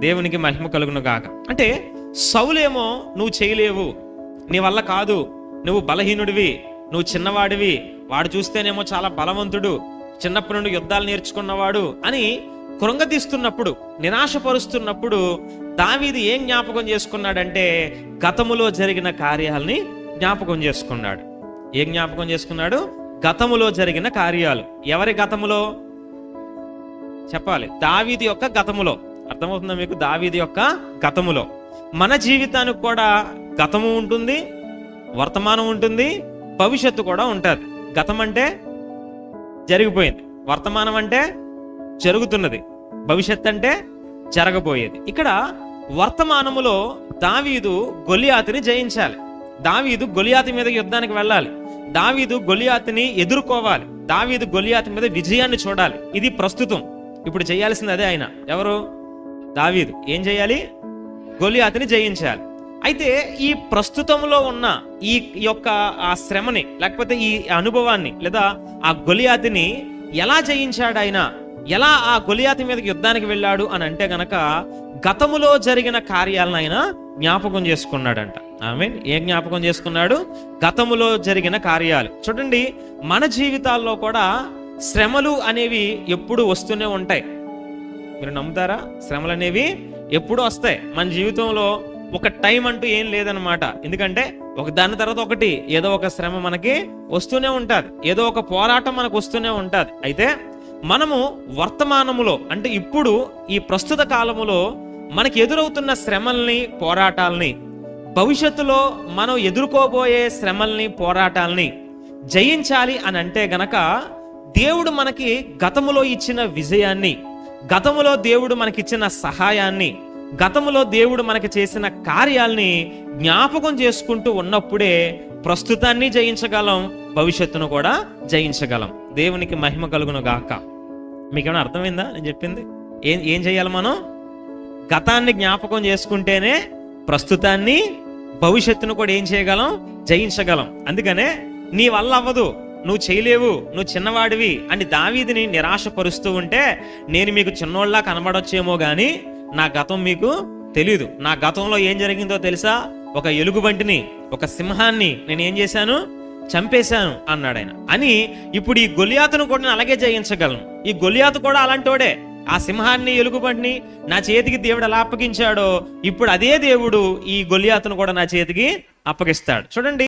దేవునికి మహిమ కలుగును గాక. అంటే సౌలేమో నువ్వు చేయలేవు నీ వల్ల కాదు నువ్వు బలహీనుడివి నువ్వు చిన్నవాడివి వాడు చూస్తేనేమో చాలా బలవంతుడు చిన్నప్పటి నుండి యుద్ధాలు నేర్చుకున్నవాడు అని కృంగతీస్తున్నప్పుడు నిరాశపరుస్తున్నప్పుడు దావీది ఏం జ్ఞాపకం చేసుకున్నాడంటే గతములో జరిగిన కార్యాలని జ్ఞాపకం చేసుకున్నాడు. ఏం జ్ఞాపకం చేసుకున్నాడు? గతములో జరిగిన కార్యాలు. ఎవరి గతములో? చెప్పాలి. దావీది యొక్క గతములో. అర్థమవుతుందా మీకు? దావీది యొక్క గతములో. మన జీవితానికి కూడా గతము ఉంటుంది వర్తమానం ఉంటుంది భవిష్యత్తు కూడా ఉంటుంది. గతం అంటే జరిగిపోయింది. వర్తమానం అంటే జరుగుతున్నది. భవిష్యత్ అంటే జరగబోయేది. ఇక్కడ వర్తమానములో దావీదు గొలియాతిని జయించాలి. దావీదు గొలియాతి మీద యుద్ధానికి వెళ్ళాలి. దావీదు గొలియాతిని ఎదుర్కోవాలి. దావీదు గొలియాతి మీద విజయాన్ని చూడాలి. ఇది ప్రస్తుతం. ఇప్పుడు చేయాల్సింది అదే ఆయన. ఎవరు? దావీదు ఏం చేయాలి? గొలియాతుని జయించాలి. అయితే ఈ ప్రస్తుతంలో ఉన్న ఈ యొక్క ఆ శ్రమని లేకపోతే ఈ అనుభవాన్ని లేదా ఆ గొలియాతిని ఎలా జయించాడు ఆయన? ఎలా ఆ గొలియాతి మీదకి యుద్ధానికి వెళ్ళాడు అని అంటే గనక గతములో జరిగిన కార్యాలను ఆయన జ్ఞాపకం చేసుకున్నాడంట. ఆమె ఏ జ్ఞాపకం చేసుకున్నాడు? గతములో జరిగిన కార్యాలు. చూడండి మన జీవితాల్లో కూడా శ్రమలు అనేవి ఎప్పుడు వస్తూనే ఉంటాయి. మీరు నమ్ముతారా? శ్రమలు అనేవి ఎప్పుడు వస్తాయి. మన జీవితంలో ఒక టైం అంటూ ఏం లేదనమాట ఎందుకంటే ఒక దాని తర్వాత ఒకటి ఏదో ఒక శ్రమ మనకి వస్తూనే ఉంటుంది. ఏదో ఒక పోరాటం మనకు వస్తూనే ఉంటుంది. అయితే మనము వర్తమానములో అంటే ఇప్పుడు ఈ ప్రస్తుత కాలములో మనకి ఎదురవుతున్న శ్రమల్ని పోరాటాలని భవిష్యత్తులో మనం ఎదుర్కోబోయే శ్రమల్ని పోరాటాలని జయించాలి అని అంటే గనక దేవుడు మనకి గతములో ఇచ్చిన విజయాన్ని గతములో దేవుడు మనకిచ్చిన సహాయాన్ని గతములో దేవుడు మనకి చేసిన కార్యాల్ని జ్ఞాపకం చేసుకుంటూ ఉన్నప్పుడే ప్రస్తుతాన్ని జయించగలం భవిష్యత్తును కూడా జయించగలం. దేవునికి మహిమ కలుగును గాక. మీకేమైనా అర్థమైందా నేను చెప్పింది? ఏం ఏం చేయాలి మనం? గతాన్ని జ్ఞాపకం చేసుకుంటేనే ప్రస్తుతాన్ని భవిష్యత్తును కూడా ఏం చేయగలం? జయించగలం. అందుకనే నీ వల్ల అవ్వదు. నువ్వు చేయలేవు నువ్వు చిన్నవాడివి అని దావీదిని నిరాశపరుస్తూ ఉంటే నేను మీకు చిన్నోళ్ళ కనబడొచ్చేమో కానీ నా గతం మీకు తెలీదు. నా గతంలో ఏం జరిగిందో తెలుసా? ఒక ఎలుగుబంటిని ఒక సింహాన్ని నేను ఏం చేశాను? చంపేశాను అన్నాడు ఆయన. అని ఇప్పుడు ఈ గొలియాతును కూడా నేను అలాగే జయించగలను. ఈ గొలియాతు కూడా అలాంటోడే. ఆ సింహాన్ని ఎలుగుబంటిని నా చేతికి దేవుడు ఎలా అప్పగించాడో ఇప్పుడు అదే దేవుడు ఈ గొలియాతును కూడా నా చేతికి అప్పగిస్తాడు. చూడండి.